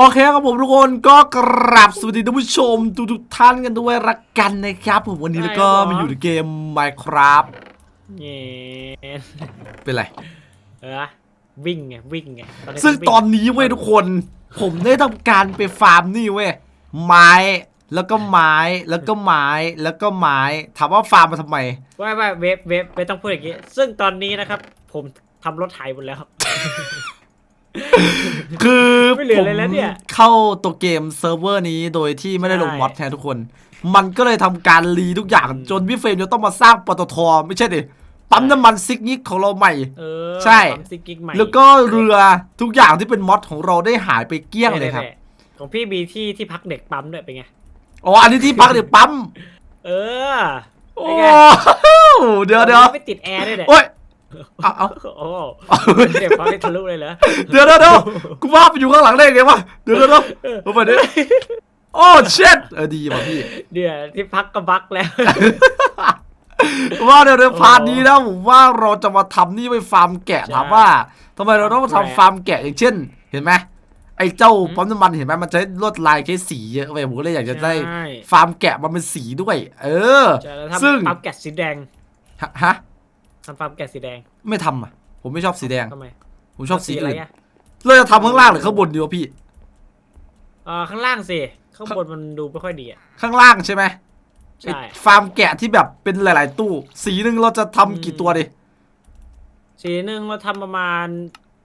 โอเคครับผมทุกคนก็กราบสวัสดีท่านผู้ชมทุกทุกๆท่านกันด้วยรักกันนะครับผมวันนี้แล้วก็ใช่ครับมาอยู่ในเกม Minecraft เงี้ยเป็นไร เออวิ่งไงวิ่งไงนี้ซึ่งวิ่ตอนนี้เว้ยทุกคน ผมได้ทำการไปฟาร์มนี่เว้ยไม้แล้วก็ไม้แล้วก็ไม้แล้วก็ไม้ถามว่าฟาร์มมาทำไมว่าว่าเวฟเวฟไม่ต้องพูดอย่างงี้ ซึ่งตอนนี้นะครับ ผมทำรถไถหมดแล้ว คือไม่เหลือผมอะไรแล้วเนี่ยเข้าตัวเกมเซิร์ฟเวอร์นี้โดยที่ไม่ได้ลงใช่มอดแทนทุกคน มันก็เลยทำการรีทุกอย่างจนพี่เฟรมจะต้องมาสร้างปตทไม่ใช่ดิปั๊มน้ำมันซิกนิกของเราใหม่ เออใช่ปั๊มซิกกิ๊กใหม่แล้วก็เรือทุกอย่างที่เป็นมอดของเราได้หายไปเกลี้ยงเลยครับ นี่ๆๆของพี่มีที่ที่พักเด็กปั๊มด้วยเป็นไง อ๋อ อันนี้ที่พักเดี๋ยวปั๊ม เออ โอ้เป็นไงเดี๋ยวเดี๋ยวไม่ติดแอร์ด้วยเนี่ย โอ้ย เอาเอาโอ้เด็กปั๊มไม่ทะลุเลยเหรอเดี๋ยวเดี๋ยวเดี๋ยวกูว่าไปอยู่ข้างหลังได้ไงวะเดี๋ยวเดี๋ยวเดี๋ยวเอาไปดิโอ้เช็ดเออดีว่ะพี่เดี๋ยวที่พักก็บักแล้วว่าเดี๋ยวเดี๋ยวโอ้พาร์ทนี้นะผมว่าเราจะมาทำนี่ไปฟาร์มแกะใช่ถามว่าทำไมเราต้องมาแกะทำฟาร์มแกะอย่างเช่น เห็นไหมไอ้เจ้าอืมปั๊มน้ำมันเห็นไหมมันใช้ลวดลายใช้สีเยอะไปผมก็เลยอยากจะได้ใช่ฟาร์มแกะมันเป็นสีด้วย เออจะทำซึ่งปั๊มแกะสีแดงฮะ ฮะทำปั๊มแกะสีแดงไม่ทำอะ ผมไม่ชอบสีแดง ทำไมผมชอบสีอะไรอื่นอะเราจะทำข้างล่างหรือข้างบนดีวะพี่เออข้างล่างสิข้างบนมันดูไม่ค่อยดีอะ ข้างล่างใช่ไหมใช่ ไอ้ฟาร์มแกะที่แบบเป็นหลาย ๆ ตู้ สีหนึ่งเราจะทำกี่ตัวดิสีหนึ่งเราทำประมาณ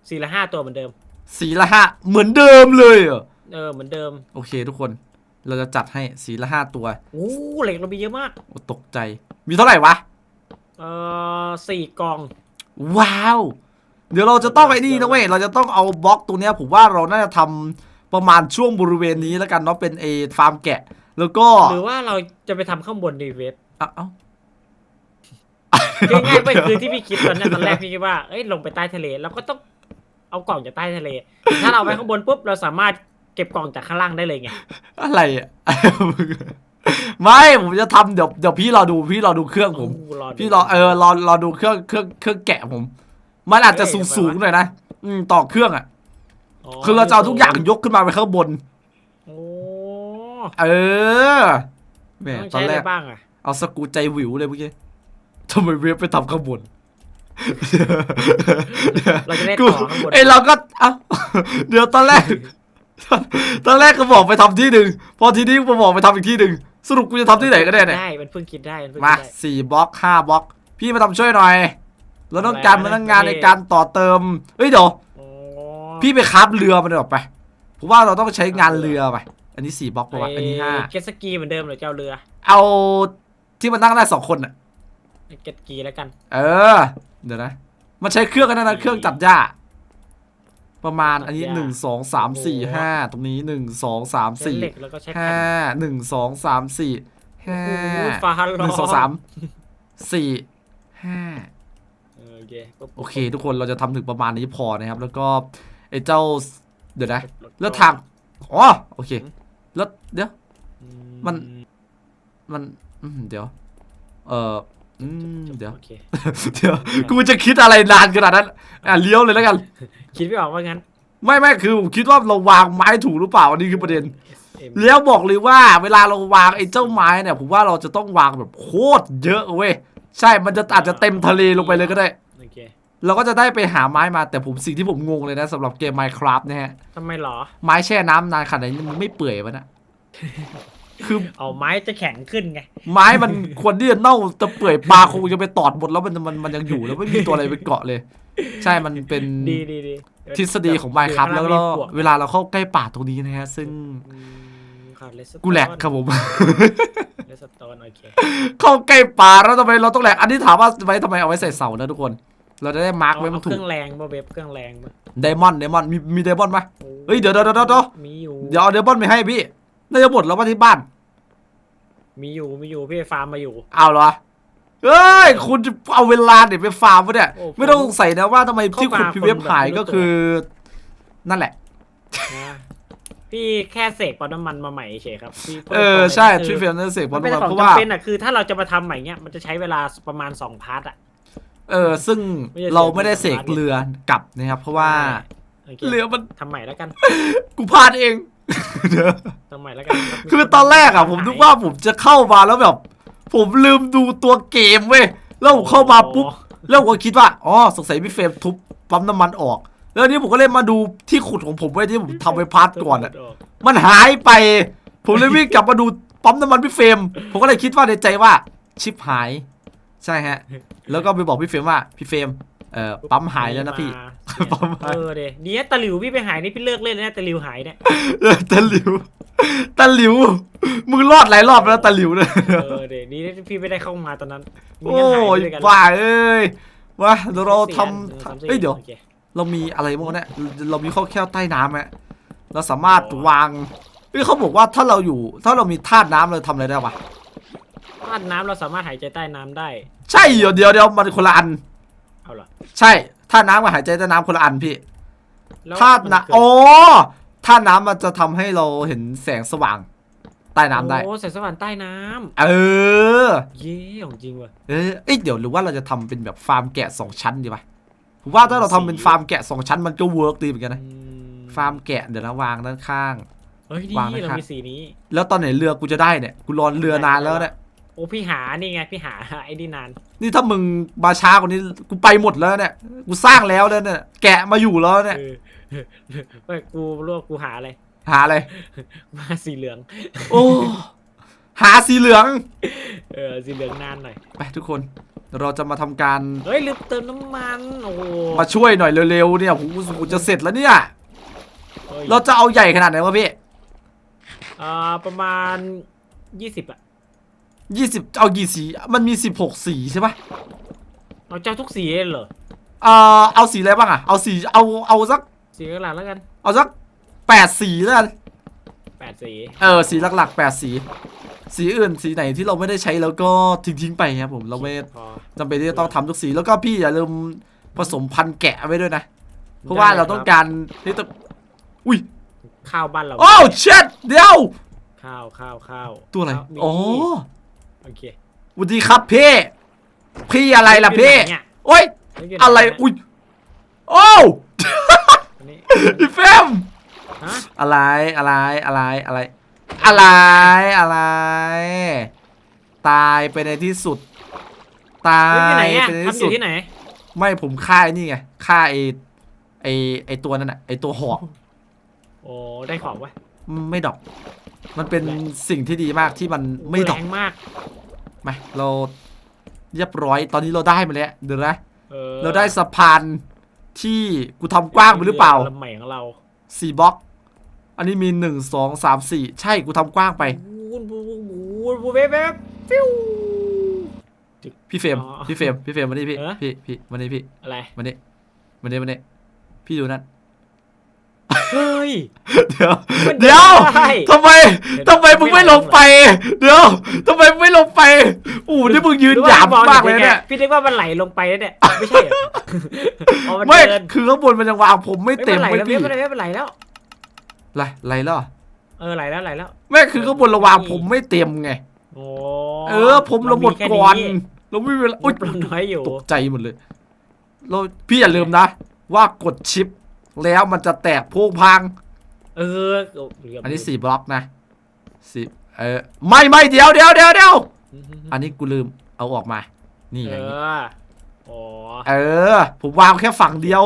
สี่ละห้าตัวเหมือนเดิม สีละห้าเหมือนเดิมเลยเหรอเออเหมือนเดิมโอเคทุกคนเราจะจัดให้สีละห้าตัว โอ้เหล็กเรามีเยอะมาก โอ้ตกใจ มีเท่าไหร่วะ เออสี่กล่อง ว้าว เดี๋ยวเราจะต้องไอ้นี่นะเว้ยเราจะต้องเอาบล็อกตรงเนี้ยผมว่าเราน่าจะทำประมาณช่วงบริเวณนี้แล้วกันเนาะเป็นเอฟาร์มแกะ แล้วก็หรือว่าเราจะไปทำข้างบนดีเวฟเอ้าเอ้าคือง่ายไปคือที่พี่คิดตอนนั้นตอนแรกพี่คิดว่าเอ้ยลงไปใต้ทะเลเราก็ต้องเอากล่องจากใต้ทะเล ถ้าเราเอาไปข้างบนปุ๊บเราสามารถเก็บกล่องจากข้างล่างได้เลยไง อะไรอะ ไม่ผมจะทำเดี๋ยวเดี๋ยวพี่รอดูพี่รอดูเครื่องผมโอ้รอดูพี่รอเออรอรอดูเครื่องเครื่องเครื่องแกะผม มันอาจจะสูงเอ้ยสูงทำไมวะหน่อยนะอืมต่อเครื่องอะ คือเราจะเอาทุกอย่างยกขึ้นมาไปข้างบน โอ้เออแหมต้องตอใช้นอะแรไรกบ้างอะเอาสกรูใจหวิวเลยเมื่อกี้ทำไมเว็บไปทำข้างบน เราจะได้กูต่อข้างบน ไอเราก็เอ้า เดี๋ยวตอนแรก ตอนแรกก็บอกไปทำที่หนึ่งพอทีนี้มาบอกไปทำอีกที่หนึ่ง สรุปกูจะทำที่ไหนกันแน่เนี่ย ได้มันเพิ่งคิดได้มันเพิ่งมาคิดได้ สี่บล็อกห้าบล็อก พี่มาทำช่วยหน่อยเราต้องการอะไรพนักงานอะไรในการต่อเติมเอ้ยเดี๋ยวโอ้พี่ไปคราฟเรือมันหน่อยไปผมว่าเราต้องใช้งานเรือไปอันนี้สี่บล็อกปะวะอันนี้ห้าเกตสกีเหมือนเดิมเหรือเจ้าเรือเอาที่มันนั่งได้สองคนอะเกตสกีแล้วกัน เออ เดี๋ยวนะ มันใช้เครื่องกันนะนะเครื่องตัดหญ้า ประมาณอันนี้ตัดหญ้าหนึ่งสองสามสี่โอ้โหห้าตรงนี้หนึ่งสองสามใช้สี่เหล็กแล้วก็ใช้แผ่ห้านหนึ่งสองสามสี่ห้าโอ้ยฟ้าร้องหนึ่งสองสามสี่ห้าเออโอเคปุ๊บโอเค ทุกคนเราจะทำถึงประมาณนี้พอนะครับ แล้วก็ไอ้เจ้า เดี๋ยวนะปุ๊บแล้วทางอ๋อโอเคแล้วเดี๋ยวอืมันมันอืมเดี๋ยว เออ อืมเดี๋ยว โอเค เดี๋ยวกูจะคิดอะไรนานขนาดนั้นอะเลี้ยวเลยแล้วกัน คิดไม่ออกว่างั้น ไม่ไม่คือผมคิดว่าเราวางไม้ถูกหรือเปล่าอันนี้คือประเด็น SM แล้วบอกเลยว่าเวลาเราวางไอ้เจ้าไม้เนี่ยผมว่าเราจะต้องวางแบบโคตรเยอะเว้ยใช่มันจะอาจจะเต็มทะเลลงไปเลยก็ได้ โอเคเราก็จะได้ไปหาไม้มาแต่ผมสิ่งที่ผมงงเลยนะสำหรับเกม Minecraft นะฮะ ทำไมหรอ ไม้แช่น้ำนานขนาดนี้มันไม่เปื่อยวะนะ คือเอาไม้จะแข็งขึ้นไง ไม้มันควรที่จะเน่าจะเปื่อยปลาคงจะไปตอดหมดแล้วมันมันมันยังอยู่แล้วไม่มีตัวอะไรไปเกาะเลย ใช่มันเป็นดีดีดีทฤษฎีของ Minecraft แล้วก็ปวกเวลาเราเข้าใกล้ป่าตรงนี้นะฮะ ซึ่งอืมขาดเลสกูแหลกครับผมเลสโตนโอเคเข้าใกล้ป่าแล้วทำไมเราต้องแหลกอันนี้ถามว่าไว้ทำไมเอาไว้ใส่เสานะทุกคน เราจะได้มาร์กเอาไว้มันเอาถูเคกรื่องแรงมาเว็บเครื่องแรงมาไดมอนด์ไดมอนด์มีมีไดมอนด์ไหมโอ้เฮ้ยเดี๋ยวเดี๋ยวเดี๋ยวเดี๋ยวมีอยู่เดี๋ยวเอาไดมอนด์ไปให้พี่น่าจะหมดแล้วว่าที่บ้าน มีอยู่มีอยู่พี่ไปฟาร์มมาอยู่ เอาเหรอเอ้ยคุณจะเอาเวลาเดี๋ยวไปฟาร์มวะเนี่ย โอ้ผมไม่ต้องสงสัยนะว่าทำไมที่เข้าขุดมาพีเวฟคนแบบ หายไม่รู้ก็คือ นั่นแหละ นะพี่แค่เสกปั๊มน้ำมันมาใหม่เฉยครับพี่พูดเออตรงๆใช่คืทริอเฟียนนั่นเสกเพมัราะนเป็นของเพราะว่า จำเป็นอะคือถ้าเราจะมาทำใหม่เนี้ยมันจะใช้เวลาประมาณสองพาร์ทอะ เออซึ่งไม่ใช่ เราไม่ได้เสเสกกเรือกลับนะครับ เพราะว่าโอเคเรือมันทำใหม่แล้วกัน กูพลาดเอง เดี๋ยวทำใหม่แล้วกันคือตอนแรกอะ ผมนึกว่าผมจะเข้ามาแล้วแบบ ผมลืมดูตัวเกมเว้ยแล้วผมเข้ามาปุ๊บแล้วผมก็คิดว่าอ๋อสงสัยพี่เฟรมทุบปั๊มน้ำมันออก แล้วอันนี้ผมก็เลยมาดูที่ขุดของผมไว้ที่ผมทำไปพาร์ทก่อนอะมันหายไป ผมเลยวิ่งกลับมาดูปั๊มน้ำมันพี่เฟรมผมก็เลยคิดว่าในใจว่าชิปหาย ใช่ฮะ แล้วก็ไปบอกพี่เฟรมว่าพี่เฟรม เอ่อปั๊มหายแล้วนะพี่ ปั๊มหายเออเดดีนะตะหลิวพี่ไปหายนี่พี่เลิกเล่นแล้วนะตะหลิวหายเนี่ยเออตะหลิวตะหลิวมึงรอดหลายรอบแล้วตะหลิวเนี่ยเออเดดีนะพี่ไม่ได้เข้ามาตอนนั้นโอ้ยด้วยกันบ้าเอ้ยมาเดี๋ยวเราทสี่อันำสามสี่เอ้ยเดี๋ยวโอคเรามีอะไรบ้างเนี่ยเรามีข้อแค่วใต้น้ำไหมเราสามารถวางเอ้ยเขาบอกว่าถ้าเราอยู่ ถ้าเรามีธาตุน้ำเราทำอะไรได้ปะธาตุน้ำเราสามารถหายใจใต้น้ำได้ ใช่เดี๋ยวเดี๋ยวเดี๋ยวมันคนละอัน เอาเหรอ ใช่ธาตุน้ำกับหายใจใต้น้ำคนละอันพี่แล้วธาตุมันน้ำเกิดโอ้ธาตุน้ำมันจะทำให้เราเห็นแสงสว่างใต้น้ำได้ โอ้แสงสว่างใต้น้เออำเย้ของจริงว่ะ เออเอ้ยเดี๋ยวหรือว่าเราจะทำเป็นแบบฟาร์มแกะสองชั้นดีปะผมว่าถ้าเราทำเป็นฟาร์มแกะสองชั้นมันก็เวิร์กดีเหมือนกันนะ อืมฟาร์มแกะเดี๋ยวนะวางด้านข้าง เฮ้ยดีวางนะเราครับ มีสีนี้ แล้วตอนไหนเรือกูจะได้เนี่ย กูรอเรือนานแล้วเนี่ย โอ้พี่หานี่ไงพี่หาไอ้นี่นาน นี่ถ้ามึงมาช้ากว่านี้กูไปหมดแล้วเนี่ย กูสร้างแล้วแล้วเนี่ย แกะมาอยู่แล้วเนี่ยเออไม่กูรู้ว่ากูหาอะไร หาอะไร มาสีเหลือง โอ้หาสีเหลือง เออสีเหลืองนานหน่อย ไปทุกคนเดี๋ยวเราจะมาทำการเฮ้ยลืมเติมน้ำมันโอ้โหมาช่วยหน่อยเร็วๆเนี่ยโอ้โหกูจะเสร็จแล้วเนี่ย ฮ้ยเราจะเอาใหญ่ขนาดไหนวะพี่ อ่าประมาณยี่สิบอะ ยี่สิบเอากี่สี มันมีสิบหกสีใช่ปะเอาเจ้าทุกสีเลยเหรอเอ่อเอาสีอะไรบ้างอะเอาสีเอาเอาสักสีหลักๆแล้วกันเอาสักแปดสีแล้วกันแปดสีเออสีหลักๆแปดสี สีอื่นสีไหนที่เราไม่ได้ใช้แล้วก็ทิ้งๆไปครับผมเราไม่พอจำเป็นที่จะต้องทำทุกสีแล้วก็พี่อย่าลืมผสมพันธุ์แกะไว้ด้วยนะ เพราะว่าเราต้องการนี่ต้องอุ้ยข้าวบ้านเรา โอ้เช็ดเดี๋ยว ข้าวข้าวข้าวตัวอะไร ข้าวมีอ๋อ โอเคสวัสดีครับพี่ พี่อะไรล่ะพี่อยู่ไหนเนี่ยโอ้ยยู่หนอะไรเนี่ยอุ้ยโอ้อันนี้พี่เฟมฮะอะไรอะไรอะไรอะไร อะไรอะไร ตายไปในที่สุด ตาเฮ้ยอยู่ไหนยอะไปในทำที่อสุยู่ดที่ไหน ไม่ผมฆ่าไอ้นี่ไงฆ่าไอ้ไอ้ไอ้ตัวนั่นน่ะไอ้ตัวหอกโอ้ได้ของวะไม่ดอก มันเป็นสิ่งที่ดีมากที่มันไม่ดอกแรงมากมาเราเรียบร้อยตอนนี้เราได้มาแล้วเดี๋ยวนะออเราได้สะพานที่กูทำกว้างไปหรือเปล่าลำใหม่ของเราสี่บล็อก อันนี้มีหนึ่งสองสามสี่ใช่กูทำกว้างไป บูนบูนบูนบูนเบ๊บเบ๊บฟิว พี่เฟรมอ๋อพี่เฟรมพี่เฟรมมานี่พี่เออ พี่พี่มานี่พี่อะไร มานี่มานี่มานี่พี่ดูนั่น เฮ้ย เดี๋ยวมันเดี๋ยวได้ทำไมทำไมมึงไม่ลงไป เดี๋ยวทำไมมึงไม่ลงไปอู้นี่มึงยืนหยามมากเลยเนี่ยพี่นึกว่ามันไหลลงไปแล้วเนี่ยไม่ใช่เหรออ๋อมันไม่เดินคือข้างบนมันยังวางผมไม่ไม่เต็มไหลไม่แล้วพี่ไม่ไหลแล้วไม่ไหลแล้ว ไรไรแล้วเหรอเออไหลแล้วไหลแล้วไม่คือข้างบนเราวางผมไม่เต็มไง โอ้เออ ผมเราหมดก่อนเราไม่มีเวลาอุ้อุ้ยยเราน้อยอยู่ ตกใจหมดเลยเราพี่อย่าลืมนะ ว่ากดชิป แล้วมันจะแตกโพงพัง เอออันนี้สี่บล็อกนะสี่เออไม่ไม่เดี๋ยวเดี๋ยวเดี๋ยวเดี๋ยวอันนี้กูลืมเอาออกมา นี่เออย่างนี้อโอ้เออ ผมวางแค่ฝั่งเดียว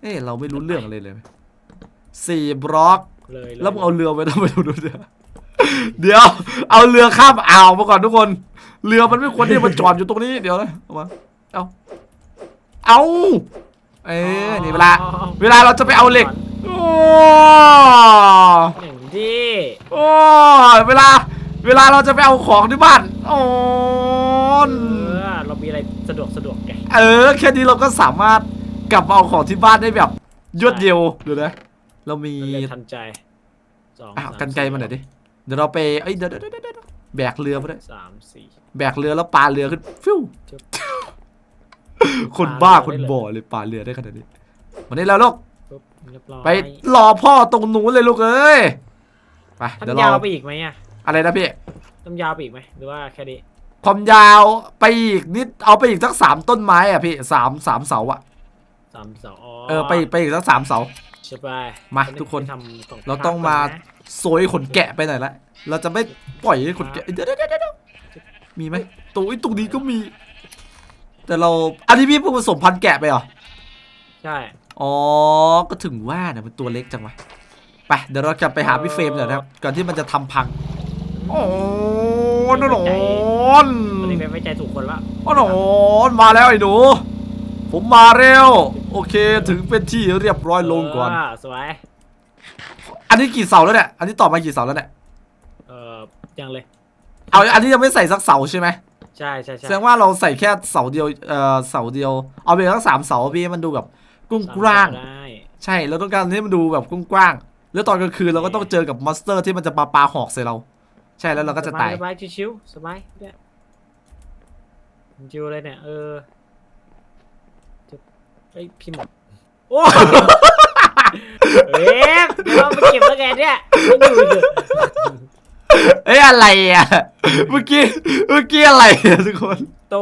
เอ้เราไม่รู้เรื่องอะไรเลยสี่บล็อกเลยแล้วมึงเอาเรือไปทำไมดูเรือเดี๋ยว เอาเรือข้ามอ่าวมาก่อนทุกคน เรือมันไม่ควรที่จะมาจอดอยู่ตรงนี้เดี๋ยวนะเอามาเอาเอา เอ้ยนี่เวลา เวลาเราจะไปเอาเหล็ก โอ้หนึ่งที่โอ้เวลา เวลาเราจะไปเอาของที่บ้านโอ้เออเรามีอะไรสะดวกสะดวกไงเออแค่นี้เราก็สามารถกลับมาเอาของที่บ้านได้แบบรวดเดียวเดี๋ยวนะเรามีเราเลยทันใจสองอ้าวสกันไกลมาหน่อยดิเดี๋ยวเราไปเอ้ยเดี๋ยวเดี๋ยวเดี๋ยวเดี๋ยวแบกเรือมาด้วยสามสี่แบกเรือแล้วปลาเรือขึ้นฟิวจึ๊บ คนบ้าปลาคนเรือได้เลยบ่อเลยปลาเรือได้ขนาดนี้มานี่แล้วลูกปุ๊บเรียบร้อยไปรอพ่อตรงนู้นเลยลูกเอ้ยไปเดี๋ยวทำยาวเราไปอีกไหมอะอะไรนะพี่ต้องยาวไปอีกไหมหรือว่าแค่นี้ความยาวไปอีกนิดเอาไปอีกสักสามต้นไม้อะพี่สามสามเสาอะสามสองอ๋อเออไปอีกไปอีกสักสามเสาสบายมาทุกคน ทำกล่เราต้องมาก่นนะโซยขนแกะไปหน่อยละเราจะไม่ปล่อยให้ขนแกะเดี๋ยวเดี๋ยวเดี๋ยวเดี๋ยวมีไหมตัวไอ้ตรงนี้ก็มี แต่เราอันนี้พี่เพิ่งผสมพันธุ์แกะไปเหรอ ใช่ อ๋อ ก็ถึงว่าเนี่ยมันตัวเล็กจังวะ ไป เดี๋ยวเราจะไปหาพี่เฟรมหน่อยนะครับ ก่อนที่มันจะทำพัง โอ้นนอนตอนนี้ไม่ไว้ใจถูกคนละโอ้นอนมาแล้วไอ้หนู ผมมาเร็ว โอเค ถึงเป็นที่เรียบร้อยลงก่อน เสวย อันนี้กี่เสาแล้วเนี่ย อันนี้ต่อมากี่เสาแล้วเนี่ย เออยังเลย เอา อันนี้ยังไม่ใส่สักเสาใช่ไหม ใช่ใช่ใช่แสดงว่าเราใส่แค่เสาเดียวเอ่อเสาเดียวเอาไปทั้งสามเสาพี่ให้มันดูแบบกว้างสมคนได้ๆใช่เราต้องการให้มันดูแบบกว้างๆแล้วตอนกลางคืนเราก็ต้องเจอกับมอนสเตอร์ที่มันจะปาปาหอกใส่เรา ใช่แล้วเราก็จะตายสบายๆชิวๆสบายเนี่ยชิวเลยเนี่ยเออจะไอยพี่หมดโอ้เอ๊ะเดี๋ยวเราไปเก็บแล้วแกเนี่ยไม่อยู่เถอะเอ้ย อะไรอะ เมื่อกี้เมื่อกี้อะไรอะทุกคน โต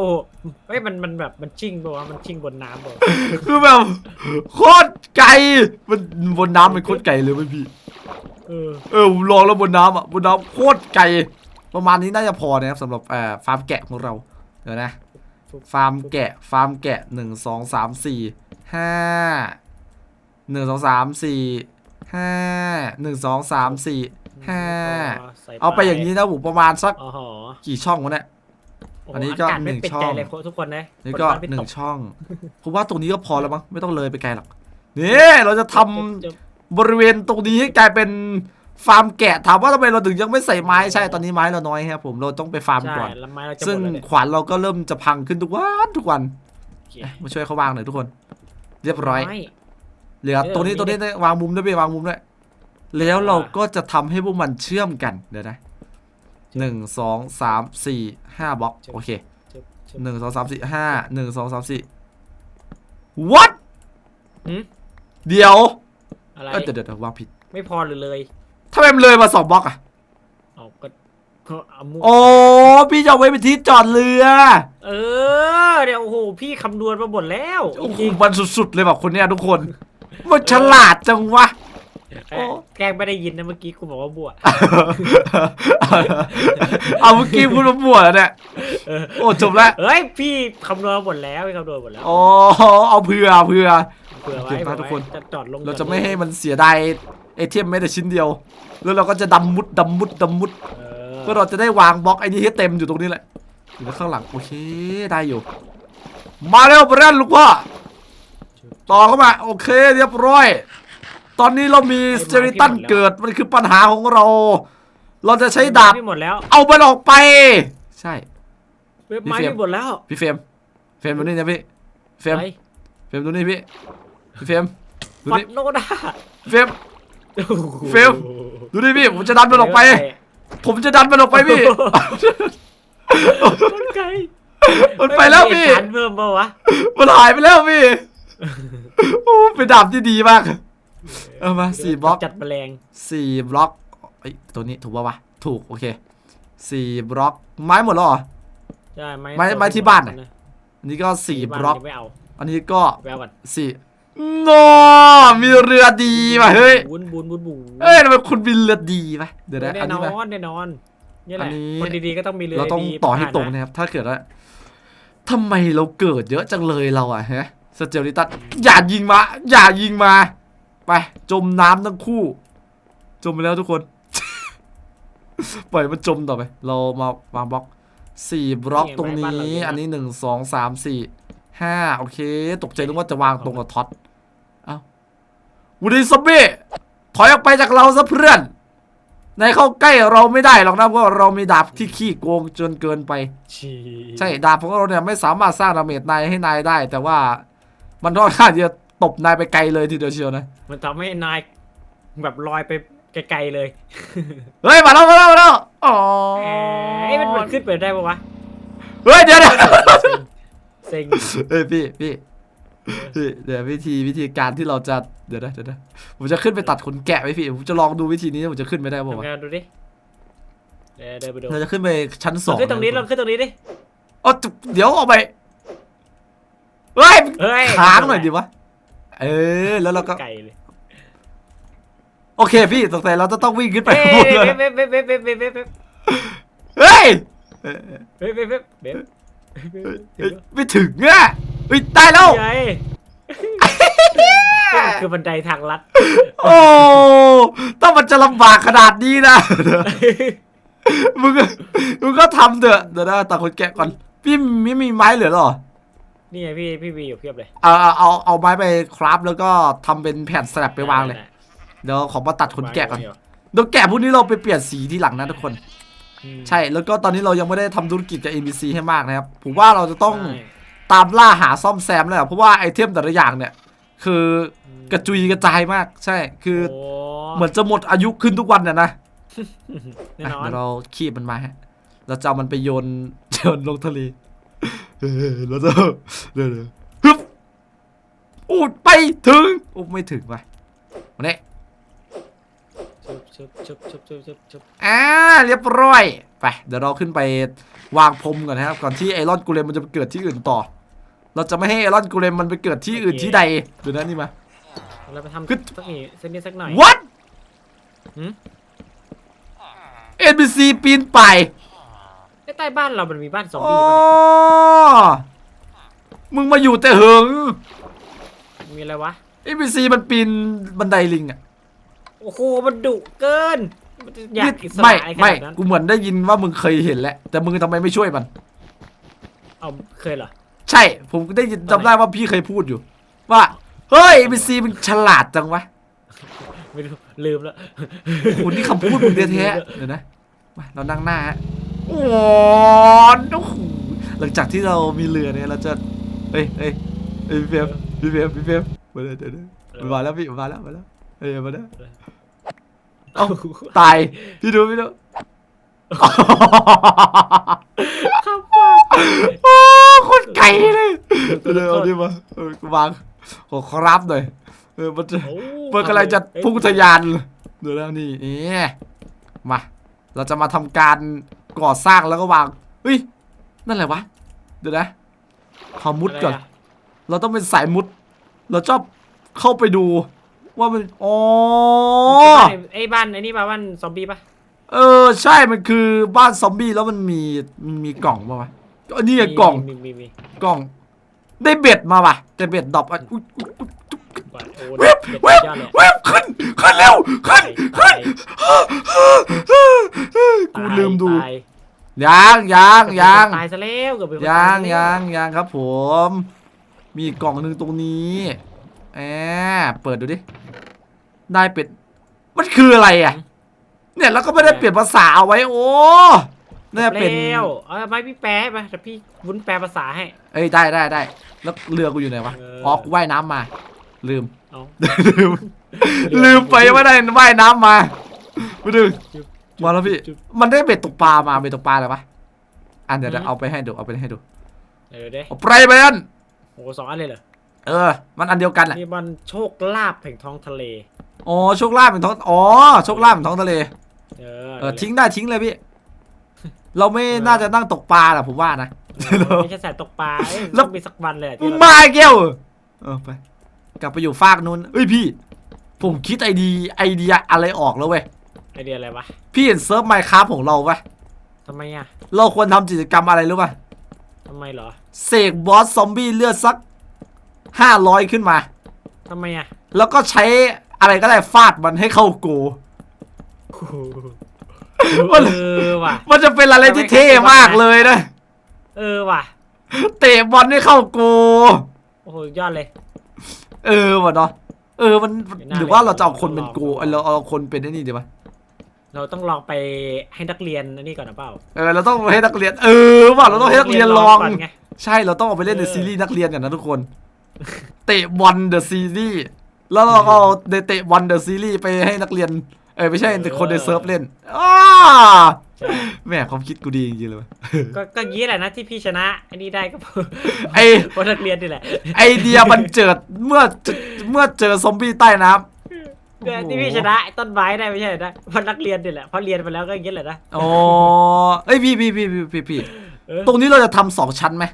เฮ้ยมันมันแบบมันชิ่งปะวะมันชิ่งบนน้ำปะวะคือแบบโคตรไกลมันบนน้ำมันโคตรไกลเลยเว้ยพี่ เออเออผมลองแล้วบนน้ำอะบนน้ำโคตรไกล ประมาณนี้น่าจะพอนะครับสำหรับเอ่อฟาร์มแกะของเรา เดี๋ยวนะ ฟาร์มแกะ ฟาร์มแกะหนึ่งสองสามสี่ห้าหนึ่งสองสามสี่ห้าหนึ่งสองสามสี่ ห้าใส่เอาไปอย่างนี้นะผมประมาณสักอ๋อหอกี่ช่องวะเนี่ยโโอันนี้ก็าาศไม่หนึ่งเป็นช่องใจเลยทุกคนนะนี่ก็ฝฟ้าไม่หนึ่ตงช่องผมว่าตรงนี้ก็พอแล้วมั้งไม่ต้องเลยไปไกลหรอกนี่เราจะทำจะจะบริเวณตรงนี้ให้กลายเป็นฟาร์มแกะถามว่าทำไมเราถึงยังไม่ใส่ไม้ใช่ตอนนี้ไม้เราน้อยครับผมเราต้องไปฟาร์มใช่ก่อน แล้วไม้เราจะหมซึ่งดแล้วเนี่ยขวานเราก็เริ่มจะพังขึ้นทุกวันทุกวันโอเคมาช่วยเขาวางหน่อยทุกคน เรียบร้อย ไม่ เหลือเออตรงนี้มีตรงนี้วางมุมด้วยไปวางมุมด้วย แล้วเราก็จะทำให้พวกมันเชื่อมกันเดี๋ยวนะหนึ่งสองสามสี่ห้าบล็อกโอเคจะจะหนึ่งสองสามสี่ห้าหนึ่งสองสามสี่ what หืมเดี๋ยวอะไรเอ้ยเดี๋ยวเดี๋ยวเดี๋ยววางผิด ไม่พอหรือเลยทำไมมันเลยมาสองบล็อกอะเอาก็ก็เอามุกโอ้พี่จะเอาไว้เป็นที่จอดเรือ เออเดี๋ยวโอ้โหพี่คำนวณมาหมดแล้วโอ้โหจริงมันสุดๆเลยแบบคนเนี้ยทุกคน มันฉลาดจังวะ ๆเอ้ยแกล้งไม่ได้ยินนะเมื่อกี้กูบอกว่าบวชเอาเมื่อกี้พูดมาบวชแล้วเนี่ยเออโอ้จบแล้วเฮ้ยพี่คำนวณมาหมดแล้วพี่คำนวณหมดแล้วอ๋อเอาเผื่อเผื่อเผื่อไว้เก็บไว้ทุกคนจะจอดลงเราจจะอดลงไม่ให้มันเสียดายไอเทมแม้แต่ชิ้นเดียว แล้วเราก็จะดำมุดดำมุดดำมุดเอเพื่ออเราจะได้วางบล็อกไอ้นี้ให้เต็มอยู่ตรงนี้แหละอยู่ข้างหลังโอเคได้อยู่ มาเร็วเบรนลูกพ่อต่อเข้ามา โอเคเรียบร้อย ตอนนี้เรามีสเจริตันเกิดมันคือปัญหาของเรา เราจะใช้ดาบพี่หมดแล้ว เอามันออกไป ใช่เว็บไม้พี่เฟรมพี่หมดแล้ว พี่เฟรมเฟรมดูนี่นะพี่เฟรมไปเฟรมดูนี่พี่พี่เฟรมดูฟัดนี่โนด้าเฟรมเฟลดูนี่พี่ผมจะดันมันออกไป ผมจะดันมันออกไปพี่คนไกลมันไปแล้วพี่เฮ้ยมันมีเอกสารเพิ่มเปล่าวะมันหายไปแล้วพี่ โอ้เป็นดาบที่ดีมาก เอามาสี่บล็อกจัดแมลงสี่บล็อกเอ้ยตัวนี้ถูกป่าวะถูกโอเคสี่บล็อกไม้หมดแล้วเหรอ ใช่ไหมไม้ไม้ที่บ้านน่ะ อันนี้ก็สี่บล็อก ไม่เอาอันนี้ก็ไปเอาก่อนสี่โนมีเรือดีว่ะเฮ้ยบุนบุนบุนบุนเอ้ยทำไมคุณบินเรือดีปะเดี๋ยวนะแน่อันนนี้อไปนแน่นอนนี่แหอัละนนี้ คนดีๆก็ต้องมีเรือเราต้องดีต่อให้ผ่านตรงนะนะครับ ถ้าเกิดว่าทำไมเราเกิดเยอะจังเลยเราอะฮะสเจลลิตัสอย่ายิงมา อย่ายิงมา ไปจมน้ำทั้งคู่ จมไปแล้วทุกคน ปล่อยมันจมต่อไป เรามาวางบล็อกสี่บล็อกตรงนี้ อันนี้หนึ่งสองสามสี่ห้าโอเค ตกใจนึกว่าจะวางตรงกับท็อตเอ้าวูดีซอมบี้ถอยออกไปจากเราซะเพื่อนนายเข้าใกล้เราไม่ได้หรอกนะเพราะเรามีดาบที่ขี้โกงจนเกินไปชีใช่ดาบของเราเนี่ยไม่สามารถสร้างดาเมจนายให้นายได้ แต่ว่ามันค่อนข้างจะ ตบนายไปไกลเลยทีเดียวเชียวนะ มันทำให้นายแบบลอยไปไกลๆเลย เฮ้ยมาแล้วมาแล้วมาแล้วอ๋อเอ้ยมันมันขึ้นไปได้ปะวะ เฮ้ยเดี๋ยวเดี๋ยวเซ็งเฮ้ยพี่พี่พี่เดี๋ยววิธีวิธีการที่เราจะเดี๋ยวนะเดี๋ยวนะผมจะขึ้นไปตัดขนแกะไหมพี่ผมจะลองดูวิธีนี้ผมจะขึ้นไปได้ป่าวะทำงานดูดิเดี๋ยวเดินไปดูเราจะขึ้นไปชั้นสลอองงขึ้นตรงนี้ลองขึ้นตรงนี้ดิอ๋อจุ๊บเดี๋ยวออกไปเฮ้ยเฮ้ยค้างหน่อยดิวะ เออ แล้วเราก็ ไกลเลยโอเคพี่สงสัยเราจะต้องวิ่งขึ้นไปเฮ้ข้างบนเลยยเว็บเว็บเว็บเว็บเว็บเว็บเว็บเฮ้ยเว็บเว็บเว็บเว็บเฮ้ยไม่ถึงอะเฮ้ยได้แล้ว ไงคือบันไดทางลัด โอ้ถ้ามันจะลำบากขนาดนี้นะ มึงก็มึงก็ทำเถอะเดี๋ยวนะตาคนแกะก่อน พี่ไม่มีไม้เหลือหรอ นี่ไงพี่พี่วีอยู่เพียบเลยเอาเอาเอาเอาไม้ไปคราฟแล้วก็ทำเป็นแผ่นสลับไปวางเลย เดี๋ยวขอมาตัดขนแกะก่อนเดี๋ยวแกะพวกนี้เราไปเปลี่ยนสีที่หลังนะทุกคน อืมใช่ แล้วก็ตอนนี้เรายังไม่ได้ทำธุรกิจกับ NPC ให้มากนะครับ ผมว่าเราจะต้องใช่ตามล่าหาซ่อมแซมเลยอะเพราะว่าไอเทมแต่ละอย่างเนี่ย คือกระจุยกระจายมาก ใช่ คือโอ้เหมือนจะหมดอายุขึ้นทุกวันน่ะนะแน่อะนอนเดี๋ยวเราคีบมันมาฮะ เราจะเอามันไปโยน โยนลงทะเล เออเราจะเดี๋ยวเดี๋ยวฮึบอูดไปถึงอูไม่ถึงว่ะมาเนี่ยชุบชุบชุบชุบชุบชุบชุบอ่าเรียบร้อยไปเดี๋ยวเราขึ้นไปวางพรมก่อนนะครับ ก่อนที่ไอรอนกูเลมมันจะไปเกิดที่อื่นต่อ เราจะไม่ให้ไอรอนกูเลมมันไปเกิดที่อื่นที่ใดเดี๋ยวนะนี่มาเราไปทำขึ้นสักนิดสักนิดสักหน่อย what หืม NPC ปีนป่ายไอ้ ใต้บ้านเรามันมีบ้านซอมอ๋อบี้ปะมึงมาอยู่แต่เหิงเนี่ยมีอะไรวะ NPC มันปีนบันไดลิงอะโอ้โห มันดุเกิน มันจะอยากอิสระไม่อะไรขไม่ นาดนั้นกูเหมือนได้ยินว่ามึงเคยเห็นแล้วแต่มึงทำไมไม่ช่วยมัน เอาเคยเหรอ ใช่ ผมได้ยินจำได้ว่าพี่เคยพูดอยู่ ว่า เฮ้ย NPC มึงฉลาดจังวะไม่รู้ลืมแล้ว โอ้โหนี่คำพูดมึงแท้ๆเดี๋ยวนะมาเรานั่งหน้าฮะ โอ้โหโอ้โหหลังจากที่เรามีเรือเนี่ยเราจะเฮ้ยเฮ้ยเฮ้ยพี่เฟรมพี่เฟรมพี่เฟรมมาเลยเดี๋ยวเดี๋ยวมันมาแล้วพี่มันมาแล้วมาแล้วเฮ้ยมาแล้วเอ้าตายพี่ดูพี่ดูข้าวฟ่างโอ้โคนไก่เลยเดี๋ยวเอาดิมาเออกูวางขอครับหน่อยเออมันจะโอ้มันกำลังจะพุ่งทะยานเดี๋ยวแล้วนี่นี่มา เราจะมาทำการ ก่อสร้างแล้วก็วางเฮ้ยนั่นอะไรวะเดี๋ยวนะขอมุดก่อนะไระเราต้องเป็นสายมุด เราชอบเข้าไปดู ว่ามันอ๋อไอ้ไอ้บ้านไอ้นี่ป่ะบ้านซอมบี้ป่ะเออใช่มันคือบ้านซอมบี้แล้วมันมีมันมีกล่องป่าวะอันนี้ไงกล่องมีมีมีกล่องได้เบ็ดมาป่ะแต่เบ็ดดรอปอะอุ๊ยอุ๊ยอุ๊ย ก่อนโอ้เว็บเด็ดเว็บยอดเลยเว็บขึ้นขึ้นเร็วขึ้นขึ้นกูลืมดูตายยังยังยังตายซะแล้วเกือบเป็นคนยัตางซะแล้วยังยังครับผม มีอีกกล่องหนึ่งตรงนี้แอบเปิดดูดิ ได้เป็ด มันคืออะไรอะ เนี่ยแล้วก็ไม่ได้เปลี่ยนภาษาเอาไว้โอ้น่าจะเป็นแล้วเอาไม้พี่แปลให้ไปแต่พี่วุ้นแปลภาษาให้ เอ้ยได้ได้ได้แล้วเรือกูอยู่ไหนวะเอออ๋อกูว่ายน้ำมา ลืม เอา ลืม ลืมไปว่าได้ว่ายน้ำมาไปดูจุ๊บมาแล้วพี่ จุ๊บ มันได้เบ็ดตกปลามาเบ็ดตกปลาอะไรปะอันเดี๋ยวอืเดี๋ยวมเอาไปให้ดูเอาไปให้ดูเดี๋ยวเด้เอาไปไปอันโอ้โหสองอันเลยเหรอ เออ มันอันเดียวกันแหละนี่มันโชคลาภแห่งท้องทะเล อ๋อโชคลาภเป็นท้องอ๋อโชคลาภเป็นท้องทะเลเอเออทิ้งได้ทิ้งเลยพี่ เราไม่น่าจะนั่งตกปลาหรอกผมว่านะ ไม่ใช่สายตกปลาเอ้ยแล้ว ต้องมีสักวันเลยมึที่งเรามาไอ้เกี้ยวเออไป กลับไปอยู่ฟากนู้นเอ้ยพี่ ผมคิดไอเดียไอเดียอะไรออกแล้วเว้ย ไอเดียอะไรวะพี่เห็นเซิร์ฟไมค์คราฟของเราปะทำไมอะเราควรทำกิจกรรมอะไรรู้ปะทำไมเหรอเสกบอสซอมบี้เลือดสักห้าร้อยขึ้นมาทำไมอะแล้วก็ใช้อะไรก็ได้ฟาดมันให้เข้าโกมันเออว่ะ มันจะเป็นอะไรที่เท่มากเลยนะ เออว่ะ เตะบอลให้เข้าโกโอ้โหยอดเลย เออวะเนาะเออมันไม่น่าหรือว่าเลยเราจะเอาคนเป็นลองโกลองเออเราเอาคนเป็นไอ้นี่ดีปะเราต้องลองไปให้นักเรียนอันนี้ก่อนนะเปล่าเออเราต้องให้นักเรียน เออว่ะเราต้องให้นักเรียนลองก่นไงใช่เราต้องเอาไปเล่นในเออซีรีส์นักเรียนกันนะทุกคน เตะบอลเดอะซีรีส์แล้วเราก็เอาเตะบอลเดอะซีรีส์ไปให้นักเรียนเออไม่ใช่คนในเซิร์ฟเล่นอ้า ใช่แม่ความคิดกูดีจริงๆเลยวะก็ก็งี้แหละนะที่พี่ชนะ อันนี้ได้ก็เพราะไอเพราะนักเรียนนี่แหละไอเดียมันเจิดเมื่อเจเมื่อเจอซอมบี้ใต้น้ำเนี่ยที่พี่ชนะไอ้ต้นไม้ได้ไม่ใช่เหรอนะเพราะนักเรียนนี่แหละเพราะเรียนไปแล้วก็อย่างงี้แหละนะอ๋อเอ้ยพี่พี่พี่พี่พี่พี่เออตรงนี้เราจะทำสองชั้นไหม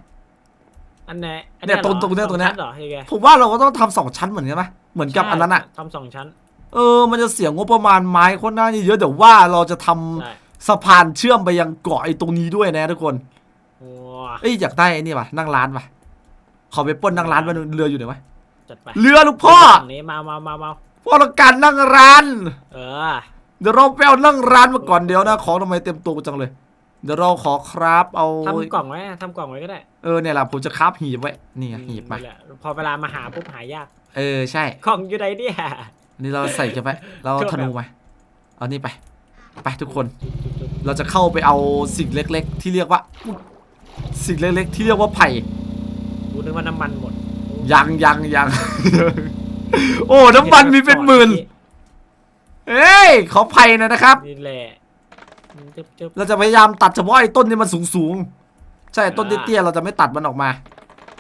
อันไหนอัเนี่ยตรงหอตรงเนี้ย สอตรงเนี้ยชั้เหรอยังไงผมว่าเราก็ต้องทำสองชั้นเหมือนกันไหมเหมือนกับอันนั้นอะทำสองชั้นเออ มันจะเสียงบประมาณไม้ค่อนข้างเยอะเดี๋ยวว่าเราจะทำใช่ สะพานเชื่อมไปยังเกาะไอ้ตรงนี้ด้วยนะทุกคนโอ้เอ้ยอยากได้ไอ้นี่ว่ะนั่งร้านว่ะขอไปปล้นนั่งร้านมาเรืออยู่ไหนวะจัดไปเรือลูกพ่อฝั่งนี้มามามามาพ่อต้องการนั่งร้าน เออ เดี๋ยวเราไปเอานั่งร้านมาก่อนเดี๋ยวนะของทำไมเต็มตัวกูจังเลย เดี๋ยวเราขอครับเอาทำกล่องไว้ทำกล่องไว้ก็ได้เออเนี่ยแหละผมจะคราบหีบไว้นี่ไงหีบมานี่แหละพอเวลามาหาปุ๊บหายาก เออใช่กล่องอยู่ไหนเนี่ยอันนี่เราใส่กันไปเราเครื่องธนูแบบไปเอานี่ไป ไปทุกคน เราจะเข้าไปเอาสิ่งเล็ก ๆ ที่เรียกว่า สิ่งเล็ก ๆ ที่เรียกว่าไผ่ดูนึกว่าน้ำมันหมดยังยังยังโอ้น้ำมันมีเป็นหมื่นเอ้ยขอไผ่หน่อยนะครับนี่แหละจึ๊บจึ๊บเราจะพยายามตัดเฉพาะไอ้ต้นที่มันสูงสูงๆใช่ต้นอ่าเตี้ยๆเราจะไม่ตัดมันออกมา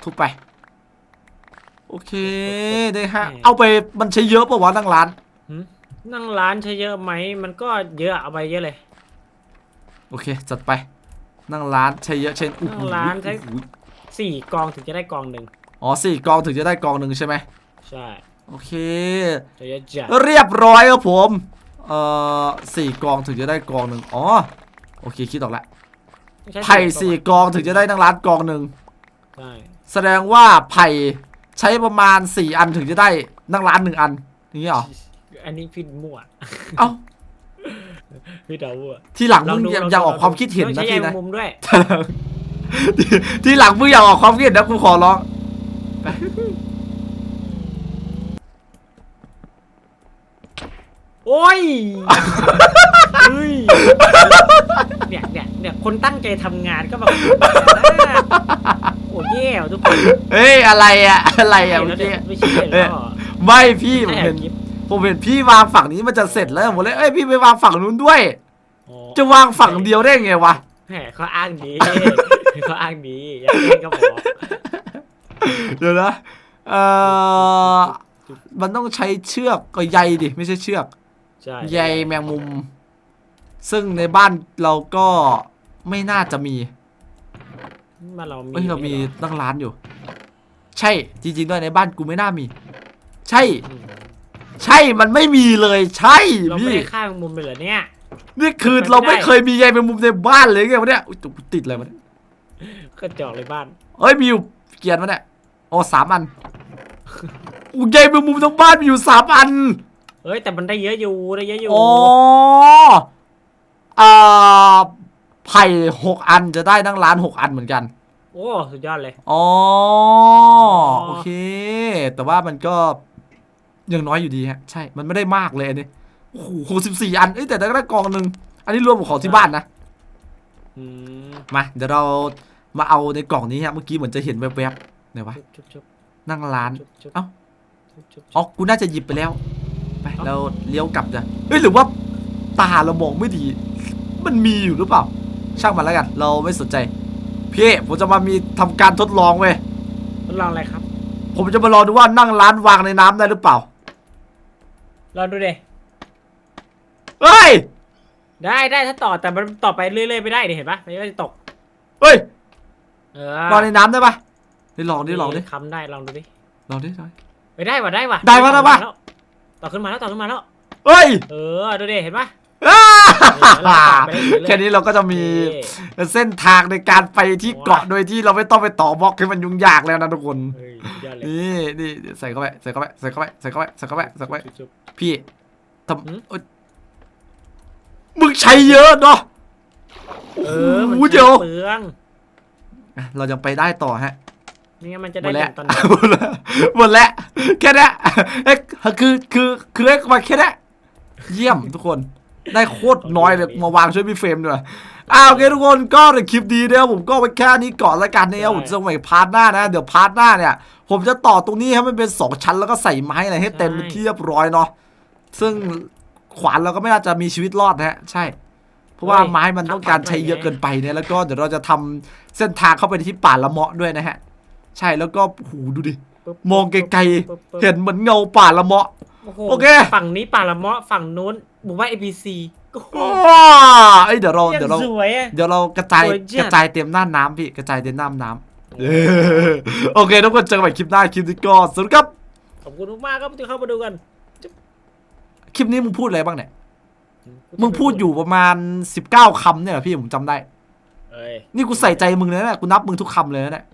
ทุบไป โอเคได้ฮะ เอาไปมันใช้เยอะปะวะนั่งร้านหืม นั่งร้านใช้เยอะไหม มันก็เยอะเอาไปเยอะเลย โอเค จัดไป นั่งร้านใช้เยอะใช่อู้หูนั่งร้านใช้อู้หูสี่กองถึงจะได้กองหนึ่งอ๋อสี่กองถึงจะได้กองหนึ่งใช่ไหมใช่โอเค จะเยอะจัดเรียบร้อยครับผม เอ่อสี่กองถึงจะได้กองหนึ่งอ๋อ โอเค คิดออกแล้วใช้ไผ่สี่กองถึงจะได้นั่งร้านกองหนึ่ง ใช่แสดงว่าไผ่ใช้ประมาณสี่อันถึงจะได้นั่งร้านหนึ่งอันอย่างนี้เหรอ อันนี้พี่มั่วเอ้าพี่เดามั่วทีหลังลมึงดูอย่าลอย่าดูออกความคิดเห็นต้องนะใช้พี่แยนะงมุมด้วยทีทีหลังมึงอย่าออกความคิดเห็นนะกูขอร้องโอ้ยเฮ้ยเนี่ยเนี่ยเนี่ยคนตั้งใจทำงานก็แบบโอ้แย่ว่ะทุกคน เฮ้ยอะไรอะอะไรอะเห็นเมื่แล้อวกี้เนี่ยไม่ใช่เลยเหรอไม่พี่ผมให้เห็นคลิป ผมเห็นพี่วางฝั่งนี้มันจะเสร็จแล้วผมเลยเอ้ยพี่ไปวางฝั่งนู้นด้วย โอ้จะวางฝั่งเดียวได้ไงวะแหมเขาอ้างดี เขาอ้างดีอยากเล่นก็บอกเดี๋ยวนะเอ่อมันต้องใช้เชือกก็ใยดิไม่ใช่เชือก ใช่ใยแมงมุม ซึ่งในบ้านเราก็ไม่น่าจะมี มานเรามีเอ้ยเรามีไหอตั้งร้านอยู่ ใช่จริงๆด้วยในบ้านกูไม่น่ามี ใช่ อืม ใช่มันไม่มีเลยใช่เราไม่พี่ได้ฆ่าแมงมุมเลยเหรอเนี่ย นี่คือมันไม่เราไม่ได้เคยมีใยแมงมุมในบ้านเลยไงวะเนี่ยอุ๊ยตุ๊กติดอะไรมาเนี่ยก็จอกเลยบ้านเอ้ยมีอยู่เกียร์มาเนี่ยอ๋อสามอันอู้ใยแมงมุมทั้งบ้านมีอยู่สามอันเอ้ยแต่มันได้เยอะอยู่ได้เยอะอยู่อ๋ออ่าไผ่หกอันจะได้นั่งร้านหกอันเหมือนกัน โอ้สุดยอดเลย อ๋อ โอเค แต่ว่ามันก็ ยังน้อยอยู่ดีฮะ ใช่ มันไม่ได้มากเลยอันนี้โอ้โหหกสิบสี่อันเอ้ยแต่ได้กองหนึ่งอันนี้รวมกับของที่บ้านนะอืมมาเดี๋ยวเรามาเอาในกล่องนี้ฮะเมื่อกี้เหมือนจะเห็นแวบๆไหนวะชุบชุบนั่งร้านชุบชุบเอ้าชุบชุบอ๋อกูน่าจะหยิบไปแล้ว ไปเราเลี้ยวกลับจ้ะเฮ้ยหรือว่าตาเรามองไม่ดี มันมีอยู่หรือเปล่า ช่างมันแล้วกัน เราไม่สนใจพี่ผมจะมามีทำการทดลองเว้ยทดลองอะไรครับ ผมจะมาลองดูว่านั่งร้านวางในน้ำได้หรือเปล่า ลองดูเดเฮ้ย ได้ได้ถ้าต่อแต่มันต่อไปเรื่อยๆไม่ได้ดิเห็นปะมันก็จะตก เฮ้ยเอวางในน้ำได้ปะได้ลองดิลองดิคำได้ลองดูดิลองดิลองดิไปได้ว่ะได้ว่ะได้ว่ะได้ว่ะ ต่อขึ้นมาแล้วต่อขึ้นมาแล้ว เฮ้ย เออดูดิเห็นปะอ้าเออ แล้วต่อไปได้เลยแค่นี้เราก็จะมีเส้นทางในการไปที่เกาะโดยที่เราไม่ต้องไปต่อบล็อกให้มันยุ่งยากแล้วนะทุกคนเฮ้ยสุดยอดเลยนี่นี่ใส่เข้าไปใส่เข้าไปใส่เข้าไปใส่เข้าไปใส่เข้าไปใส่เข้าไปชุบพี่ทหืมำเอ้ยมึงใช้เยอะเนาะๆเอโอ้อมันโหเดี๋ยวเปลืองอะเรายังไปได้ต่อฮะไม่งั้นมันจะหมได้ดแล้วตอนนี้หมดแล้วหมดแล้วแค่เนี้ยเอ้ยคือคือคือเอ้ยมาแค่เนี้ยเยี่ยมทุกคน ได้โคตรน้อยเลยมาวางช่วยพี่เฟรมด้วยอ้าวโอเคทุกคนก็ในคลิปดีนะครับผมก็ไปแค่นี้ก่อนละกันนะครับผมจะไว้พาร์ทหน้านะ เดี๋ยวพาร์ทหน้าเนี่ย ผมจะต่อตรงนี้ให้มันเป็นสองชั้นแล้วก็ใส่ไม้อะไรให้เต็มเป็นที่เรียบร้อยเนาะซึ่งขวานเราก็ไม่น่าจะมีชีวิตรอดนะฮะใช่ เพราะว่าไม้มันต้องการใช้เยอะเกินไปเนี่ยแล้วก็เดี๋ยวเราจะทำเส้นทางเข้าไปที่ป่าละเมาะด้วยนะฮะใช่แล้วก็หูดูดิปึ๊บมองไกลปึ๊บปึ๊บๆเห็นเหมือนเงาป่าละเมาะโอ้โหโอเค ฝั่งนี้ป่าละเมาะฝั่งนู้น หมู่บ้าน APC โอ้โหว้าเอ้ยเดี๋ยวเรายังเดี๋ยวเรา สวยอะ เดี๋ยวเรากระจายสวยจัด กระจายเต็มหน้าน้ำพี่กระจายเต็มหน้าน้ำเออโอเคทุกคนเจอกันใหม่คลิปหน้าคลิปนี้ก็สวัสดีครับขอบคุณมากๆครับที่เข้ามาดูกันคลิปนี้มึงพูดอะไรบ้างเนี่ยมึงพูดอยู่ประมาณ 19คำเนี่ยเหรอพี่ผมจำได้ เอ้ยนี่กูใส่ใจมึงเลยนะกูนับมึงทุกคำเลยนะเนี่ย